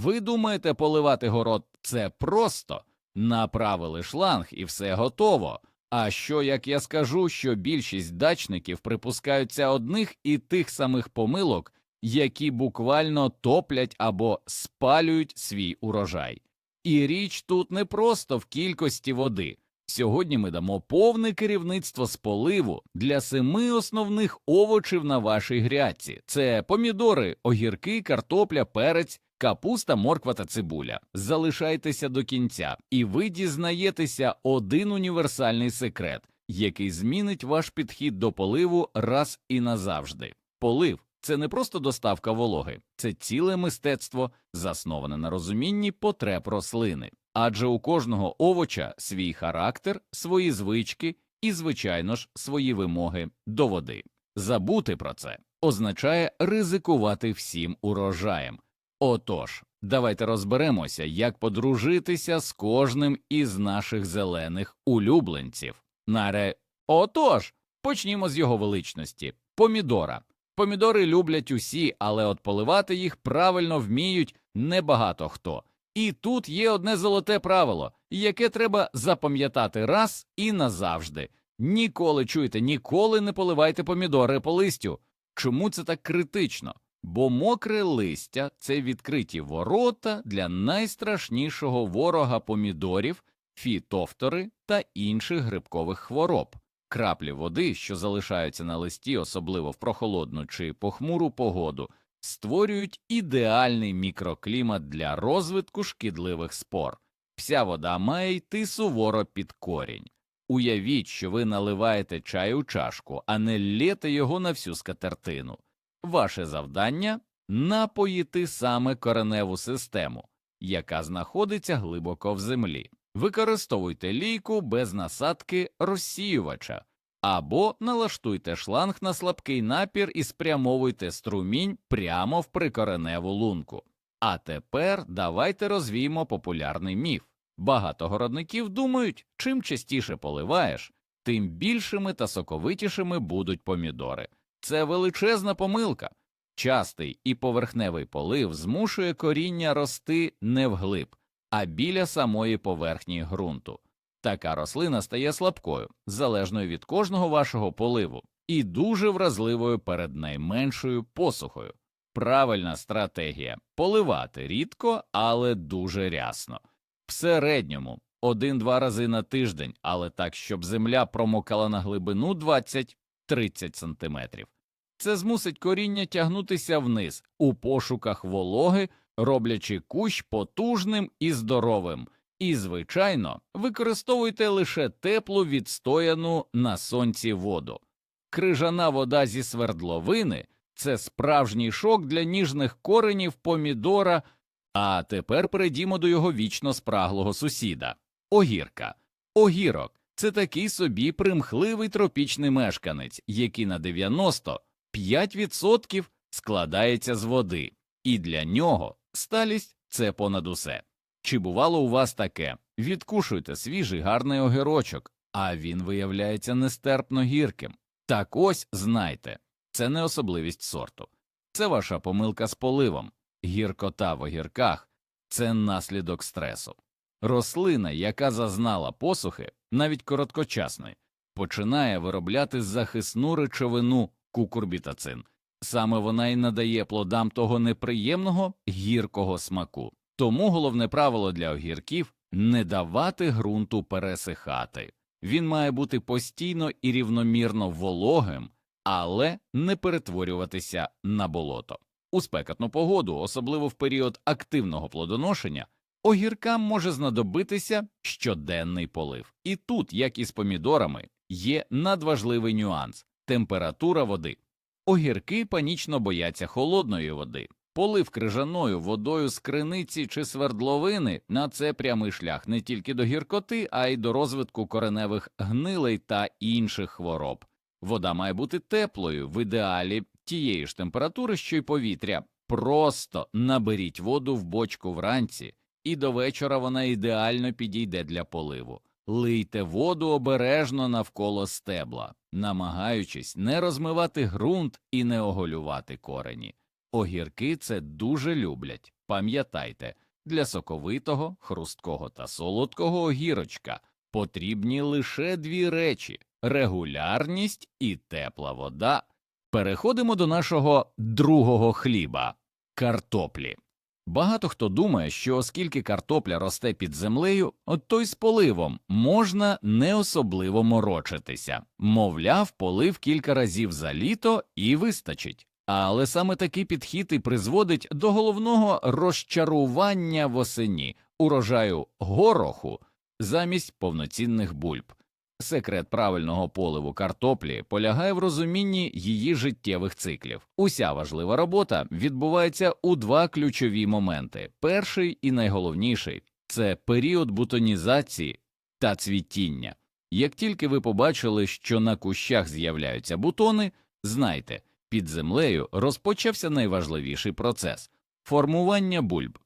Ви думаєте, поливати город це просто? Направили шланг і все готово. А що як я скажу, що більшість дачників припускаються одних і тих самих помилок, які буквально топлять або спалюють свій урожай? І річ тут не просто в кількості води. Сьогодні ми дамо повне керівництво з поливу для семи основних овочів на вашій грядці: це помідори, огірки, картопля, перець, капуста, морква та цибуля. Залишайтеся до кінця, і ви дізнаєтеся один універсальний секрет, який змінить ваш підхід до поливу раз і назавжди. Полив це не просто доставка вологи, це ціле мистецтво, засноване на розумінні потреб рослини. Адже у кожного овоча свій характер, свої звички і, звичайно ж, свої вимоги до води. Забути про це означає ризикувати всім урожаєм. Отож, давайте розберемося, як подружитися з кожним із наших зелених улюбленців. Наре, отож, почнімо з його величності помідора. Помідори люблять усі, але от поливати їх правильно вміють небагато хто. І тут є одне золоте правило, яке треба запам'ятати раз і назавжди. Ніколи чуєте, ніколи не поливайте помідори по листю. Чому це так критично? Бо мокре листя це відкриті ворота для найстрашнішого ворога помідорів, фітофтори та інших грибкових хвороб. Краплі води, що залишаються на листі, особливо в прохолодну чи похмуру погоду, створюють ідеальний мікроклімат для розвитку шкідливих спор. Вся вода має йти суворо під корінь. Уявіть, що ви наливаєте чай у чашку, а не лєте його на всю скатертину. Ваше завдання напоїти саме кореневу систему, яка знаходиться глибоко в землі. Використовуйте лійку без насадки розсіювача або налаштуйте шланг на слабкий напір і спрямовуйте струмінь прямо в прикореневу лунку. А тепер давайте розвіємо популярний міф. Багато городників думають, чим частіше поливаєш, тим більшими та соковитішими будуть помідори. Це величезна помилка. Частий і поверхневий полив змушує коріння рости не вглиб, а біля самої поверхні ґрунту. Така рослина стає слабкою, залежною від кожного вашого поливу, і дуже вразливою перед найменшою посухою. Правильна стратегія поливати рідко, але дуже рясно. В середньому один-два рази на тиждень, але так, щоб земля промокала на глибину 20-30 см. Це змусить коріння тягнутися вниз у пошуках вологи, роблячи кущ потужним і здоровим. І, звичайно, використовуйте лише теплу відстояну на сонці воду. Крижана вода зі свердловини це справжній шок для ніжних коренів помідора. А тепер перейдімо до його вічно спраглого сусіда огірка. Огірок це такий собі примхливий тропічний мешканець, який на 95% складається з води, і для нього сталість це понад усе. Чи бувало у вас таке? Відкушуйте свіжий гарний огірочок, а він виявляється нестерпно гірким. Так ось знайте, це не особливість сорту, це ваша помилка з поливом. Гіркота в огірках це наслідок стресу. Рослина, яка зазнала посухи, навіть короткочасної, починає виробляти захисну речовину кукурбітацин. Саме вона й надає плодам того неприємного гіркого смаку. Тому головне правило для огірків не давати ґрунту пересихати. Він має бути постійно і рівномірно вологим, але не перетворюватися на болото. У спекотну погоду, особливо в період активного плодоношення, огіркам може знадобитися щоденний полив. І тут, як і з помідорами, є надважливий нюанс температура води. Огірки панічно бояться холодної води. Полив крижаною водою з криниці чи свердловини на це прямий шлях не тільки до гіркоти, а й до розвитку кореневих гнилей та інших хвороб. Вода має бути теплою, в ідеалі тієї ж температури, що й повітря. Просто наберіть воду в бочку вранці, і до вечора вона ідеально підійде для поливу. Лийте воду обережно навколо стебла, намагаючись не розмивати ґрунт і не оголювати корені. Огірки це дуже люблять. Пам'ятайте, для соковитого, хрусткого та солодкого огірочка потрібні лише дві речі регулярність і тепла вода. Переходимо до нашого другого хліба картоплі. Багато хто думає, що оскільки картопля росте під землею, то й з поливом можна не особливо морочитися. Мовляв, полив кілька разів за літо і вистачить. Але саме такий підхід і призводить до головного розчарування восені урожаю гороху замість повноцінних бульб. Секрет правильного поливу картоплі полягає в розумінні її життєвих циклів. Уся важлива робота відбувається у два ключові моменти: перший і найголовніший це період бутонізації та цвітіння. Як тільки ви побачили, що на кущах з'являються бутони, знайте, під землею розпочався найважливіший процес формування бульб.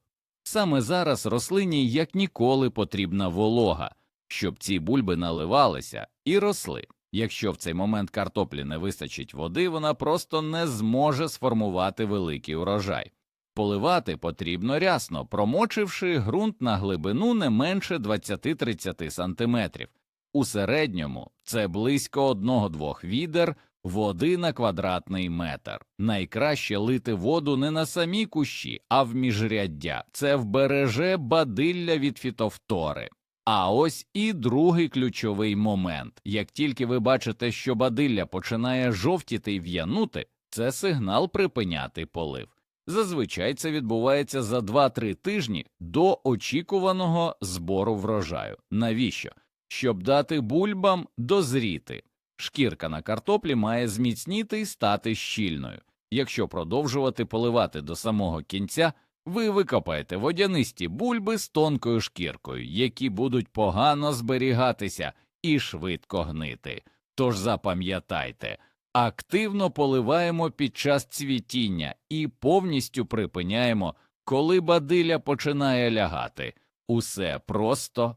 Саме зараз рослині як ніколи потрібна волога щоб ці бульби наливалися і росли. Якщо в цей момент картоплі не вистачить води, вона просто не зможе сформувати великий урожай. Поливати потрібно рясно, промочивши ґрунт на глибину не менше 20-30 см. У середньому це близько 1-2 відер води на квадратний метр. Найкраще лити воду не на самі кущі, а в міжряддя. Це вбереже бадилля від фітовтори. А ось і другий ключовий момент. Як тільки ви бачите, що бадилля починає жовтіти й в'янути, це сигнал припиняти полив. Зазвичай це відбувається за 2-3 тижні до очікуваного збору врожаю. Навіщо? Щоб дати бульбам дозріти. Шкірка на картоплі має зміцніти і стати щільною. Якщо продовжувати поливати до самого кінця, ви викопаєте водянисті бульби з тонкою шкіркою, які будуть погано зберігатися і швидко гнити. Тож запам'ятайте, активно поливаємо під час цвітіння і повністю припиняємо, коли бадиля починає лягати. Усе просто.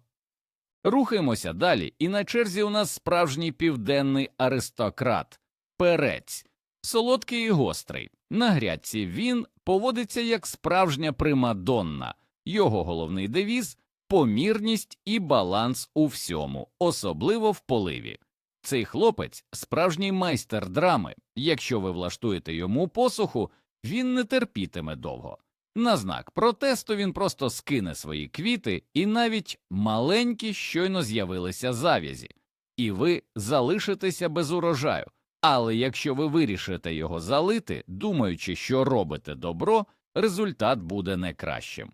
Рухаємося далі, і на черзі у нас справжній південний аристократ перець, солодкий і гострий. На грядці він поводиться як справжня примадонна, його головний девіз помірність і баланс у всьому, особливо в поливі. Цей хлопець справжній майстер драми. Якщо ви влаштуєте йому посуху, він не терпітиме довго. На знак протесту він просто скине свої квіти, і навіть маленькі щойно з'явилися зав'язі, і ви залишитеся без урожаю. Але якщо ви вирішите його залити, думаючи, що робите добро, результат буде не кращим.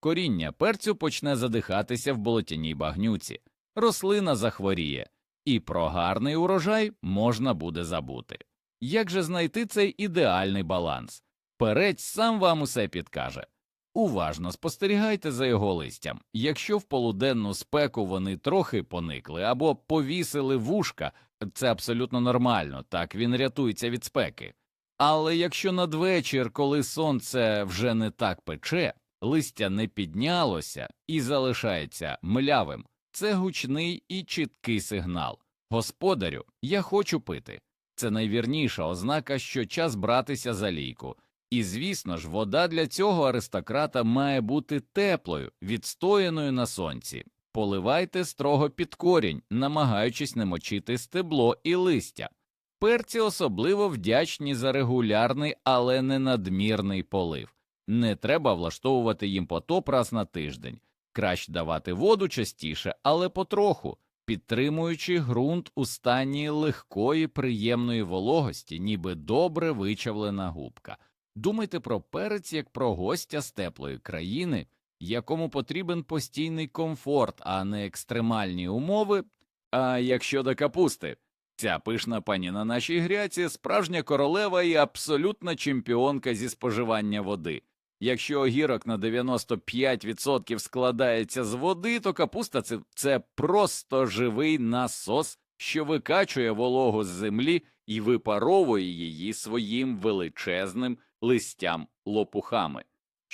Коріння перцю почне задихатися в болотяній багнюці, рослина захворіє, і про гарний урожай можна буде забути. Як же знайти цей ідеальний баланс? Перець сам вам усе підкаже. Уважно спостерігайте за його листям. Якщо в полуденну спеку вони трохи поникли або повісили вушка, це абсолютно нормально, так він рятується від спеки. Але якщо надвечір, коли сонце вже не так пече, листя не піднялося і залишається млявим, це гучний і чіткий сигнал. Господарю, я хочу пити. Це найвірніша ознака, що час братися за лійку. І, звісно ж, вода для цього аристократа має бути теплою, відстояною на сонці. Поливайте строго під корінь, намагаючись не мочити стебло і листя. Перці особливо вдячні за регулярний, але не надмірний полив. Не треба влаштовувати їм потоп раз на тиждень, краще давати воду частіше, але потроху, підтримуючи ґрунт у стані легкої, приємної вологості, ніби добре вичавлена губка. Думайте про перець як про гостя з теплої країни, якому потрібен постійний комфорт, а не екстремальні умови. А якщо до капусти, ця пишна пані на нашій гряці справжня королева і абсолютна чемпіонка зі споживання води. Якщо огірок на 95% складається з води, то капуста це, це просто живий насос, що викачує вологу з землі і випаровує її своїм величезним листям лопухами.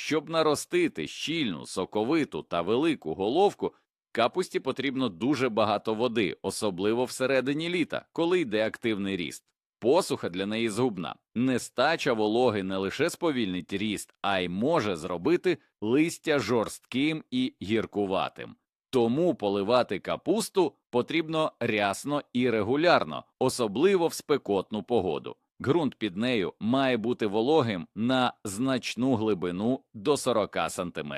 Щоб наростити щільну, соковиту та велику головку, капусті потрібно дуже багато води, особливо всередині літа, коли йде активний ріст. Посуха для неї згубна. Нестача вологи не лише сповільнить ріст, а й може зробити листя жорстким і гіркуватим. Тому поливати капусту потрібно рясно і регулярно, особливо в спекотну погоду. Ґрунт під нею має бути вологим на значну глибину до 40 см.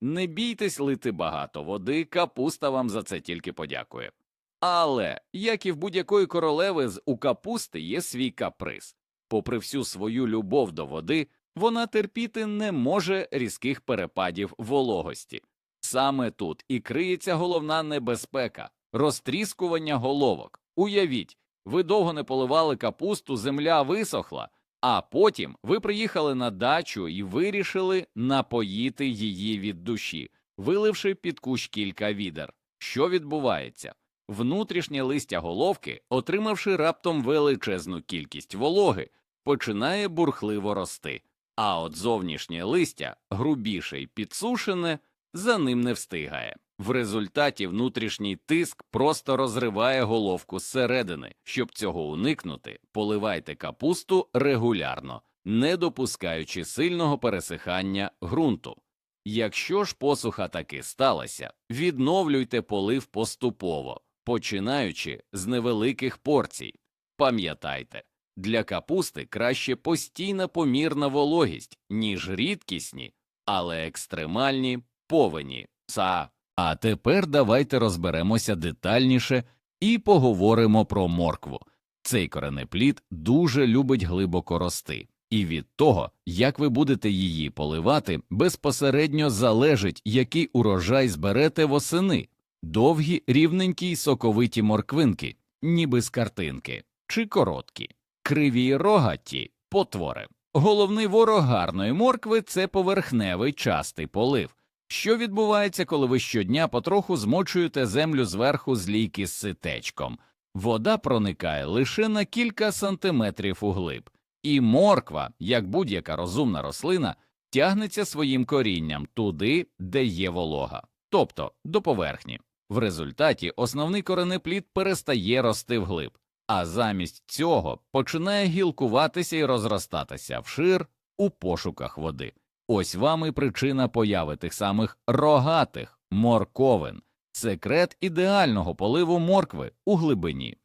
Не бійтесь лити багато води, капуста вам за це тільки подякує. Але, як і в будь-якої королеви, з у капусти є свій каприз. Попри всю свою любов до води, вона терпіти не може різких перепадів вологості. Саме тут і криється головна небезпека розтріскування головок. Уявіть, ви довго не поливали капусту, земля висохла, а потім ви приїхали на дачу і вирішили напоїти її від душі, виливши під кущ кілька відер. Що відбувається? Внутрішнє листя головки, отримавши раптом величезну кількість вологи, починає бурхливо рости, а от зовнішнє листя, грубіше й підсушене, за ним не встигає. В результаті внутрішній тиск просто розриває головку зсередини. Щоб цього уникнути, поливайте капусту регулярно, не допускаючи сильного пересихання ґрунту. Якщо ж посуха таки сталася, відновлюйте полив поступово, починаючи з невеликих порцій. Пам'ятайте, для капусти краще постійна помірна вологість, ніж рідкісні, але екстремальні повені. Са. А тепер давайте розберемося детальніше і поговоримо про моркву. Цей коренеплід дуже любить глибоко рости, і від того, як ви будете її поливати, безпосередньо залежить, який урожай зберете восени довгі, рівненькі й соковиті морквинки, ніби з картинки, чи короткі, криві й рогаті потвори. Головний ворог гарної моркви це поверхневий частий полив. Що відбувається, коли ви щодня потроху змочуєте землю зверху з лійки з ситечком? Вода проникає лише на кілька сантиметрів углиб, і морква, як будь-яка розумна рослина, тягнеться своїм корінням туди, де є волога, тобто до поверхні. В результаті основний коренеплід перестає рости вглиб, а замість цього починає гілкуватися і розростатися вшир у пошуках води. Ось вам і причина появи тих самих рогатих морковин, секрет ідеального поливу моркви у глибині.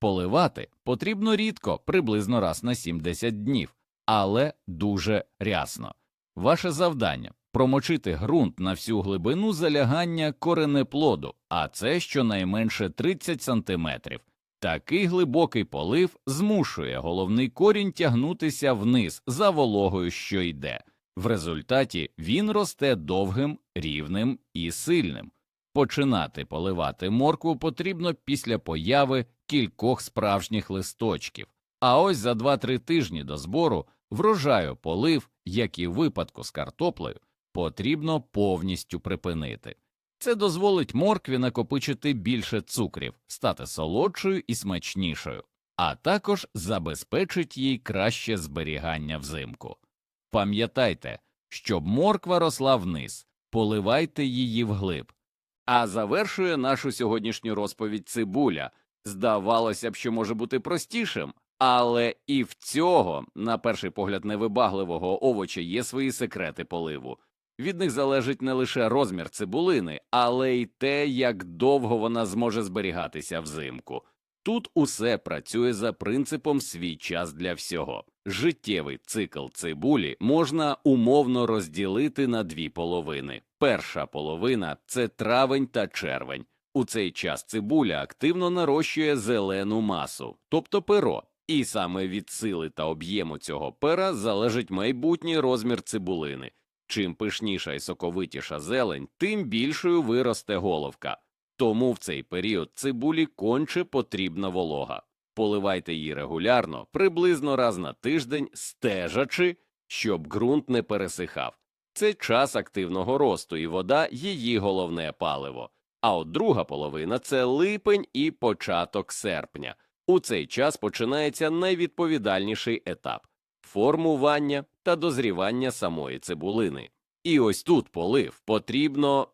Поливати потрібно рідко, приблизно раз на 70 днів, але дуже рясно. Ваше завдання промочити ґрунт на всю глибину залягання коренеплоду, а це щонайменше 30 сантиметрів. Такий глибокий полив змушує головний корінь тягнутися вниз за вологою, що йде. В результаті він росте довгим, рівним і сильним. Починати поливати моркву потрібно після появи кількох справжніх листочків, а ось за 2-3 тижні до збору врожаю полив, як і в випадку з картоплею, потрібно повністю припинити. Це дозволить моркві накопичити більше цукрів, стати солодшою і смачнішою, а також забезпечить їй краще зберігання взимку. Пам'ятайте, щоб морква росла вниз, поливайте її вглиб. А завершує нашу сьогоднішню розповідь цибуля. Здавалося б, що може бути простішим, але і в цього, на перший погляд, невибагливого овоча є свої секрети поливу. Від них залежить не лише розмір цибулини, але й те, як довго вона зможе зберігатися взимку. Тут усе працює за принципом свій час для всього. Життєвий цикл цибулі можна умовно розділити на дві половини. Перша половина це травень та червень. У цей час цибуля активно нарощує зелену масу, тобто перо, і саме від сили та об'єму цього пера залежить майбутній розмір цибулини. Чим пишніша і соковитіша зелень, тим більшою виросте головка. Тому в цей період цибулі конче потрібна волога. Поливайте її регулярно, приблизно раз на тиждень, стежачи, щоб ґрунт не пересихав. Це час активного росту, і вода її головне паливо. А от друга половина це липень і початок серпня. У цей час починається найвідповідальніший етап формування та дозрівання самої цибулини. І ось тут полив потрібно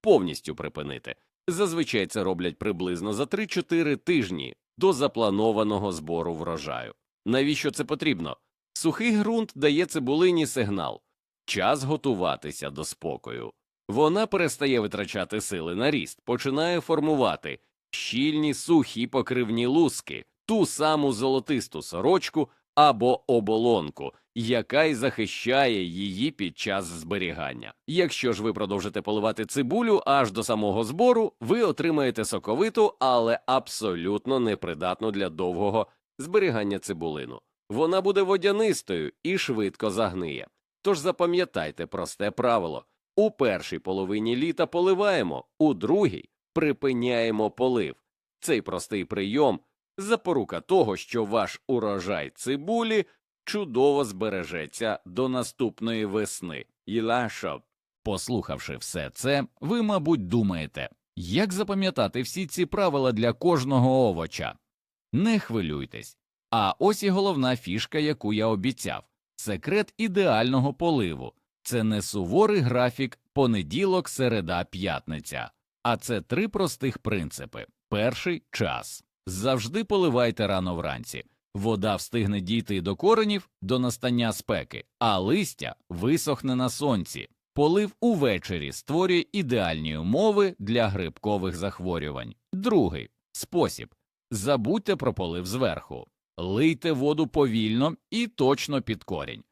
повністю припинити. Зазвичай це роблять приблизно за 3-4 тижні до запланованого збору врожаю. Навіщо це потрібно? Сухий ґрунт дає цибулині сигнал час готуватися до спокою. Вона перестає витрачати сили на ріст, починає формувати щільні сухі покривні луски, ту саму золотисту сорочку або оболонку, яка й захищає її під час зберігання. Якщо ж ви продовжите поливати цибулю аж до самого збору, ви отримаєте соковиту, але абсолютно непридатну для довгого зберігання цибулину. Вона буде водянистою і швидко загниє. Тож запам'ятайте просте правило: у першій половині літа поливаємо, у другій припиняємо полив. Цей простий прийом запорука того, що ваш урожай цибулі чудово збережеться до наступної весни. Ілашо. Послухавши все це, ви, мабуть, думаєте, як запам'ятати всі ці правила для кожного овоча? Не хвилюйтесь. А ось і головна фішка, яку я обіцяв секрет ідеального поливу. Це не суворий графік понеділок, середа, п'ятниця, а це три простих принципи. Перший час. Завжди поливайте рано вранці. Вода встигне дійти до коренів до настання спеки, а листя висохне на сонці. Полив увечері створює ідеальні умови для грибкових захворювань. Другий спосіб забудьте про полив зверху, лийте воду повільно і точно під корінь.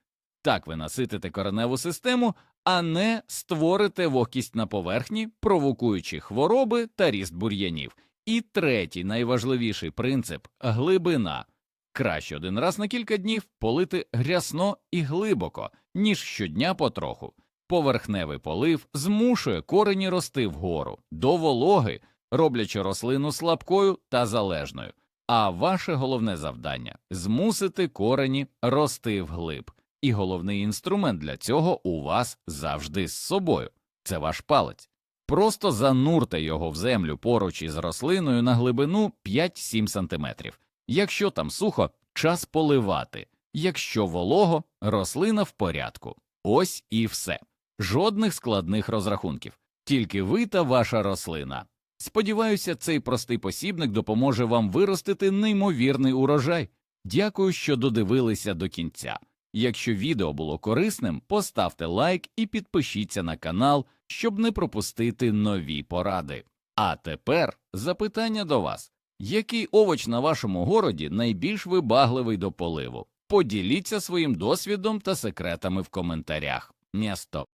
Так ви наситите кореневу систему, а не створите вогкість на поверхні, провокуючи хвороби та ріст бур'янів. І третій найважливіший принцип глибина. Краще один раз на кілька днів полити грясно і глибоко, ніж щодня потроху. Поверхневий полив змушує корені рости вгору до вологи, роблячи рослину слабкою та залежною. А ваше головне завдання змусити корені рости вглиб. І головний інструмент для цього у вас завжди з собою це ваш палець. Просто занурте його в землю поруч із рослиною на глибину 5-7 см. Якщо там сухо, час поливати. Якщо волого, рослина в порядку. Ось і все. Жодних складних розрахунків, тільки ви та ваша рослина. Сподіваюся, цей простий посібник допоможе вам виростити неймовірний урожай. Дякую, що додивилися до кінця. Якщо відео було корисним, поставте лайк і підпишіться на канал, щоб не пропустити нові поради. А тепер запитання до вас: який овоч на вашому городі найбільш вибагливий до поливу? Поділіться своїм досвідом та секретами в коментарях. Місто